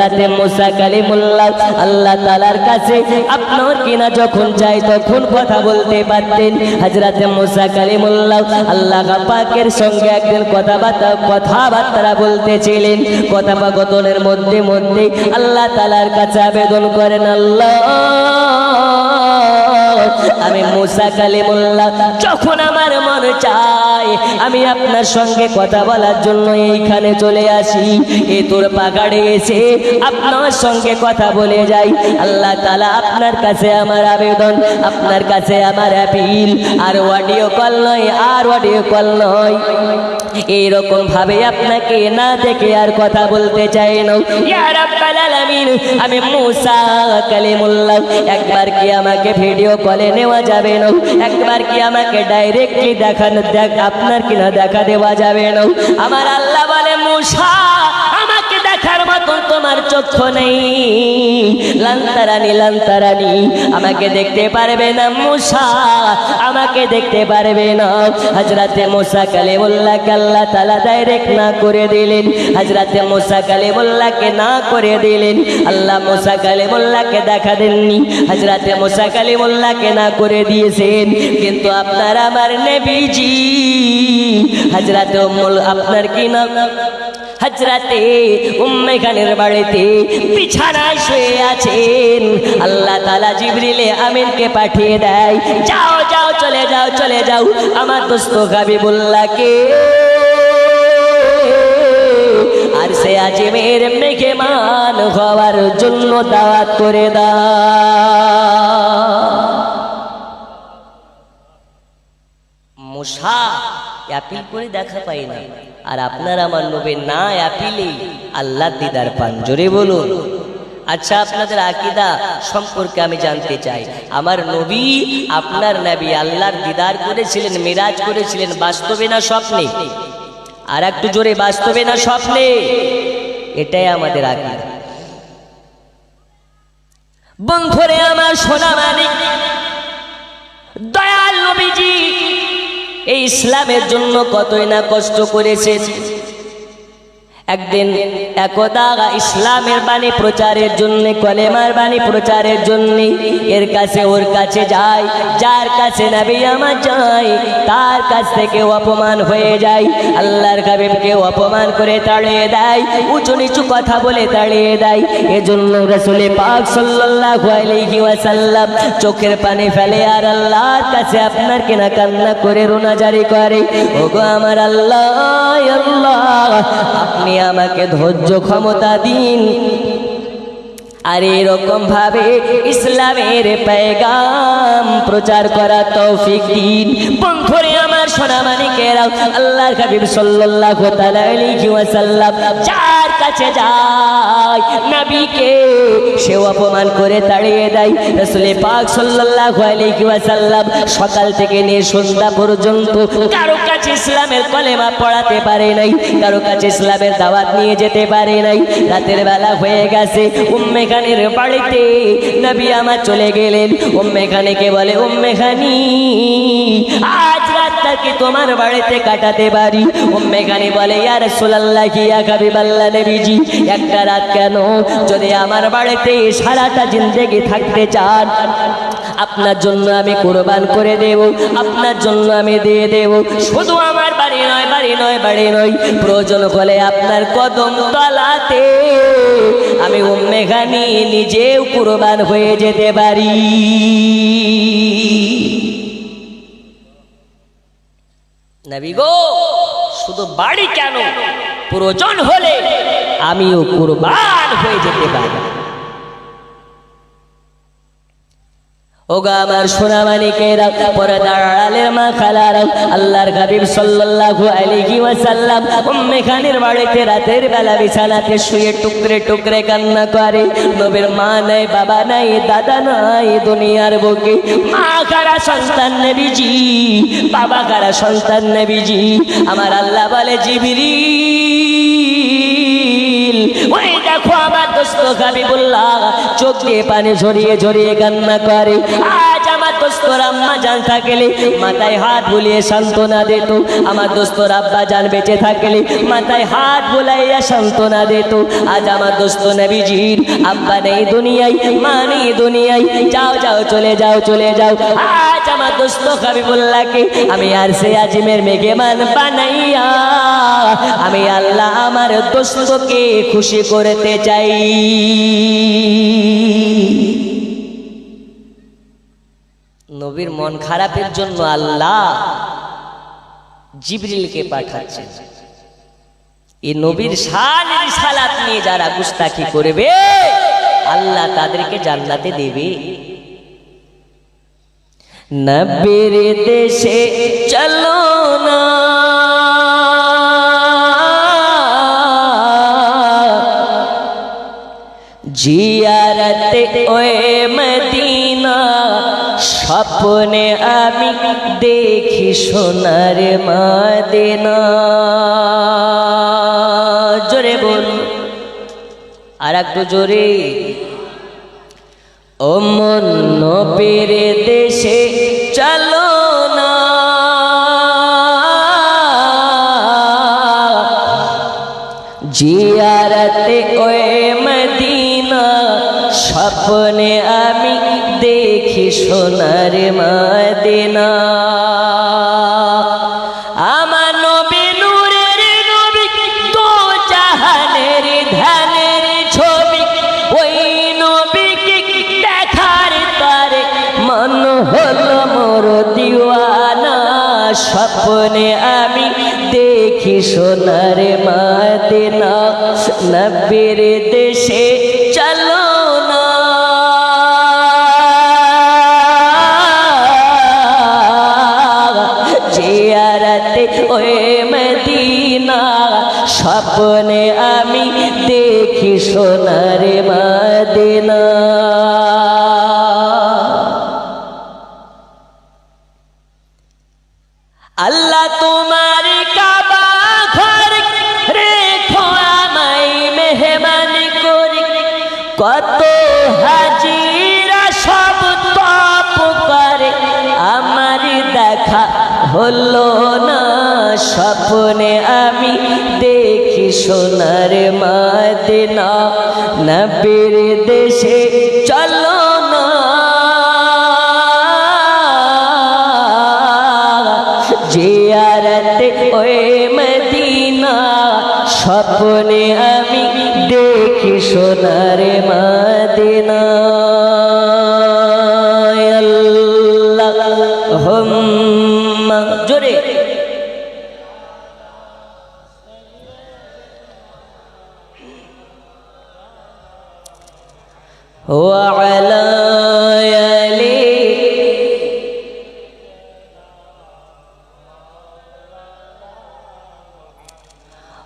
রাতে মোসা কালিমুল্লাহ আল্লাহ তালার কাছে আপনার কিনা যখন যাই তখন কথা বলতে পারতেন। হাজরাতে মোসা কালিমুল্লাহ আল্লাহ পাকের সঙ্গে একদিন কথাবার্তা কথাবার্তা বলতেছিলেন। কথাবাগতনের মধ্যে মধ্যে আল্লাহ তালার কাছে আবেদন করেন, আল্লাহ আমি মুসা কালিমুল্লাহ, যখন আমার মন চায়, আমি আপনার সঙ্গে কথা বলার জন্য এইখানে চলে আসি। এ তোর পাকাড়ে এসে আপনার সঙ্গে কথা বলে যাই। আল্লাহ তালা আপনার কাছে আমার আবেদন, আপনার কাছে আমার অ্যাপিল আর অডিও কল নয়, আর অডিও কল নয়। এইরকম ভাবে আপনাকে না দেখে আর কথা বলতে চাই না। আমি মুসা কালিমুল্লাহ, একবার কি আমাকে ভিডিও কলে নেওয়া যাবে না? একবার কি আমাকে ডাইরেক্টলি দেখানো, দেখ, আপনার কিনা দেখা দেওয়া যাবে না? আমার আল্লাহ বলে, মুসা, আমাকে দেখার মতন তোমার চক্ষু নেই। লান্তারানি লান্তারানি আমাকে দেখতে পারবে না মুসা, আমাকে দেখতে পারবে না। হাজরাতে মুসা কালিমুল্লাহকে আল্লাহ তালা ডাইরেক্ট না করে দিলেন। হাজরাতে মুসা কালিমুল্লাহকে না করে দিলেন। আল্লাহ মুসা কালিমুল্লাহকে দেখা দেননি। হাজরাতে মুসা কালিমুল্লাহকে না করে দিয়েছেন। কিন্তু আপনার আমার নেবিজি হাজরাতে আপনার কি নাম? হাজরাতে, উম্মে খানের বাড়িতে বিছানায় শুয়ে আছেন। আল্লাহ তালা জিবরিলে আমিনকে পাঠিয়ে দেয়, যাও যাও, চলে যাও চলে যাও, আমার দোস্ত হাবিবুল্লাহকে। আর সে আজমের মেঘেমান হওয়ার জন্য দাওয়াত করে দাও। মশা অ্যাপিল করে দেখা পাই না। আর আপনার আমার নবী না অ্যাপিলে আল্লাহ দিদার পান। জোরে বলুন। আচ্ছা আপনাদের আকিদা সম্পর্কে আমি জানতে চাই। আমার নবী আপনার নবী আল্লাহর দিদার করেছিলেন, মিরাজ করেছিলেন, বাস্তবে না স্বপ্নে? আর একটু জোরে, বাস্তবে না স্বপ্নে? এটাই আমাদের আকিদা। বন্ধুরে আমার সোনা মানিক, দয়াল নবীজি এই ইসলামের জন্য কতই না কষ্ট করেছেন। একদিন একদা ইসলামের বাণী প্রচারের জন্য, কলেমার বাণী প্রচারের জন্য, এর কাছে ওর কাছে যায়, যার কাছে নবী আমার যায়, তার কাছ থেকে অপমান হয়ে যায়, আল্লাহর হাবিবকে অপমান করে তাড়িয়ে দেয়, উঁচু নিচু কথা বলে তাড়িয়ে দেয়। এজন্য রসুলে পাক সাল্লাল্লাহু আলাইহি ওয়াসাল্লাম চোখের পানি ফেলে, আর আল্লাহর কাছে আপনার কেনা কান্না করে রোনা জারি করে। ওগো আমার আল্লাহ আল্লাহ, আপনি আমাকে ধৈর্য ক্ষমতা দিন। আর এরকম ভাবে ইসলামের পেগাম প্রচার করা তৌফিক দিন। বন্ধুরে আমার সোনামানিকেরা আল্লাহর হাবিব সাল্লাল্লাহু তাআলা আলাইহি ওয়াসাল্লাম, যার কাছে যায়। নবীকে সে অপমান করে তাড়িয়ে দেয়। রাসূল পাক সাল্লাল্লাহু আলাইহি ওয়াসাল্লাম সকাল থেকে নিয়ে সন্ধ্যা পর্যন্ত কারও কাছে ইসলামের কলেমা পড়াতে পারে নাই, কারও কাছে ইসলামের দাওয়াত নিয়ে যেতে পারে নাই। রাতের বেলা হয়ে গেছে, উম্মে খানের বাড়িতে নবী আমার চলে গেলেন। উম্মে খানেকে বলে, উম্মে খানি, আজ রাতটা কি তোমার বাড়িতে কাটাতে পারি? উম্মে খানি বলে, ইয়া রাসূলুল্লাহ কি ইয়া হাবিবাল্লাহ নবীজি, একটা রাত কেন? যদি আমার বাড়িতে সারাটা জিন্দেগি থাকতে চান, আপনার জন্য আমি কোরবান করে দেব, আপনার জন্য আমি দিয়ে দেব। শুধু আমার বাড়ি নয় বাড়ি নয় বাড়ি নয়, প্রয়োজন হলে আপনার কদম তলাতে আমি উম্মে খানি নিজেও কোরবান হয়ে যেতে পারি। নবী গো শুধু বাড়ি কেন? প্রয়োজন হলে আমিও কুরবান হয়ে যেতে পারি। ওগা আমার সোনামানিকেরা পরে দাঁড়ালের মা খালারা আল্লাহর হাবিব সাল্লাল্লাহু আলাইহি ওয়াসাল্লাম উম্মে খানের বাড়িতে রাতের বেলা বিছানাতে শুয়ে টুকরে টুকরে কান্না করে। নবীর মা নাই, বাবা নাই, দাদা নাই দুনিয়ার বুকে। মা কারা সন্তান নবীজি? বাবা কারা সন্তান নবীজি? আমার আল্লাহ বলে, জিবরিল। ওই দেখো আমার দোস্ত হাবিবুল্লাহ। চোখ দিয়ে পানি ঝরিয়ে ঝরিয়ে কান্না করে। দোস্ত দোস্তর আম্মা থাকলে, মাথায় হাত বুলিয়ে আমার আব্বা বেঁচে মাথায় হাত আজ আমার দোস্ত আব্বা নেই যাও যাও, চলে যাও চলে যাও। আজ আমার আমি আর সে আজিমের মেঘেমান বানাইয়া, আমি আল্লাহ আমার দোস্তকে খুশি করতে চাই। নবীর মন খারাপের জন্য আল্লাহ জিবরিলকে পাঠাচ্ছেন। এই নবীর শান রিসালাত নিয়ে যারা গুস্তাখি করবে, আল্লাহ তাদেরকে জান্নাতে দেবে। নবীর দেশে চলো না। জিয়ারতে ওয়ে মদিনা স্বপ্নে আমি দেখি সোনার মাদিনা। জোরে বল। আর একটু জোরে। ও মন নবীর দেশে চলো না। জিয়ারতে ওয়ে মদিনা স্বপ্নে আমি দেখি সোনার মদিনা ছবি। ওই তারে মন হলো মোর দিওয়ানা। স্বপ্নে আমি দেখি সোনার মাদিনা নব্বের দেশে স্বপ্নে আমি দেখি সোনার মাদিনা। আল্লাহ তোমার কাবা ঘর রেখো আমায় মেহমান করি। কত হাজিরা সব তপ করে, আমার দেখা হলো না। স্বপ্নে আমি দেখি সোনার মাদিনা, নবীর দেশে চলো না। জিয়ারতে ওয়ে মদিনা, স্বপ্নে আমি দেখি সোনার মদিনা। আল্লাহুম্মা, জোরে। وعلى آله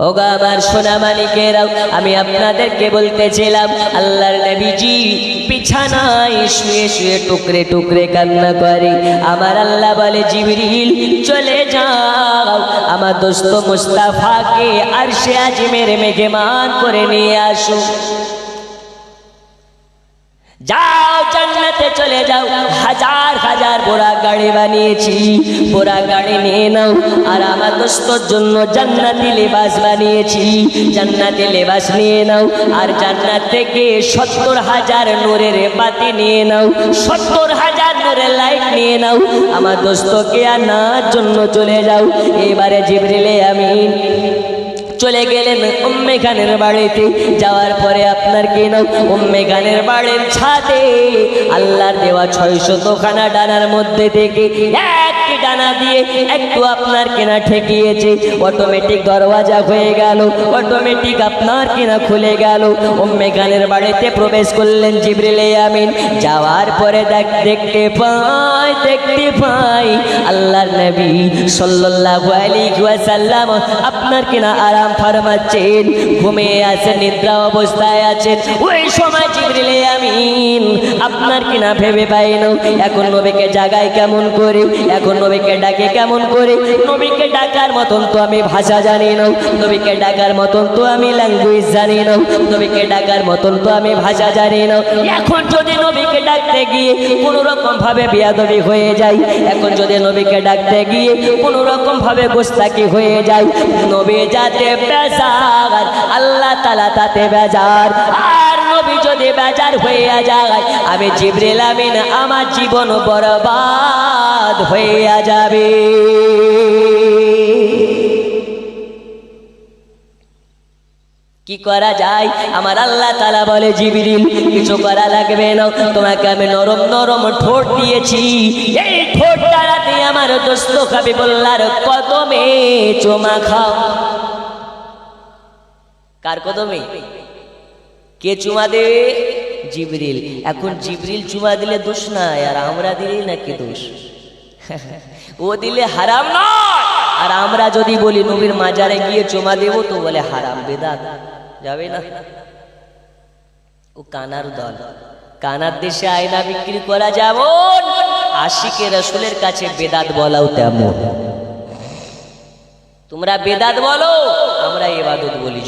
ওগা আমার সোনা মালিকেরাও আমি আপনাদেরকে বলতেছিলাম আল্লাহর নবীজি বিছানায় শুয়ে শুয়ে টুকরে টুকরে কান্না করে আমার আল্লাহ বলে জিবরিল চলে যাও আমার দোস্ত মুস্তাফাকে আর সে আজমের মেঘেমান করে নিয়ে আসো যাও জান্নাতে চলে যাও। হাজার হাজার বোরা গাড়ি বানিয়েছি। বোরা গাড়ি নিয়ে নাও আর আমার দোস্তর জন্য জান্নাতি লেবাস বানিয়েছি। জান্নাতি লেবাস নিয়ে নাও আর জান্নাত থেকে সত্তর হাজার নূরের বাতি নিয়ে নাও। সত্তর হাজার নূরের লাইট নিয়ে নাও। আমার দোস্তকে আনার জন্য চলে যাও। এবারে জিবরিলে আমি চলে গেলেন উম্মে খানের বাড়িতে। যাওয়ার পরে আপনার কি নাম? উম্মে খানের বাড়ির ছাদে। আল্লাহর দেওয়া ছয়শো খানা ডানার মধ্যে থেকে একটি ডানা দিয়ে একটু আপনার কেনা ঠেকিয়েছে। অটোমেটিক দরওয়াজা হয়ে গেল। অটোমেটিক আপনার কেনা খুলে গেল। উম্মে খানের বাড়িতে প্রবেশ করলেন জিবরিলে আমিন। যাওয়ার পরে দেখ, দেখতে পাই দেখতে পাই আল্লাহর নবী সাল্লাল্লাহু আলাইহি ওয়াসাল্লাম আপনার কিনা আরাম ফরমাচ্ছেন। ঘুমিয়ে আছেন, নিদ্রা অবস্থায় আছেন। ওই সময় জিবরিলে আমিন আপনার কিনা ভেবে পাই না এখন নবীকে জাগায় কেমন করে? এখন নবীকে ডাকে কেমন করে? নবীকে ডাকার মতন তো আমি ভাষা জানি না। নবীকে ডাকার মতন তো আমি ল্যাঙ্গুয়েজ জানি না। নবীকে ডাকার মতন তো আমি ভাষা জানি না। এখন যদি নবীকে ডাকতে গিয়ে কোনো রকম ভাবে বিয়াদবি হয়ে যায়, এখন যদি নবীকে ডাকতে গিয়ে কোনো রকম ভাবে গোস্তাকি হয়ে যায়, নবী যাতে বেজার, আল্লাহ তালা তাতে বেজার। আর নবী যদি বেজার হয়ে যায়, আমি জিবরিল আমিন আমার জীবন বরবাদ হয়ে যাবে। কি করা যায়? আমার আল্লাহ তালা বলে, জিবিরিল, কিছু করা লাগবে না। তোমাকে আমি নরম নরম ঠোঁট দিয়েছি। এই ঠোঁট দ্বারাতে আমার দোস্ত খাবি বললার কদমে চোমা খাও। কার কদমে? কে চুমা দেবে জিবরিল। এখন জিবরিল চুমা দিলে দোষ নাই, আর আমরা দিলেই নাকি দোষ। ও দিলে হারাম নয়। আর আমরা যদি বলি, নবীর মাজারে গিয়ে চুমা দেবো, তো বলে হারাম, বেদাত। যাবে না? ও কানার দল। কানার দেশে আয়না বিক্রি করা যেমন আশিকে রসুলের কাছে বেদাত বলাও তেমন। তোমরা বেদাত বলো, আমরা এবাদত বলি।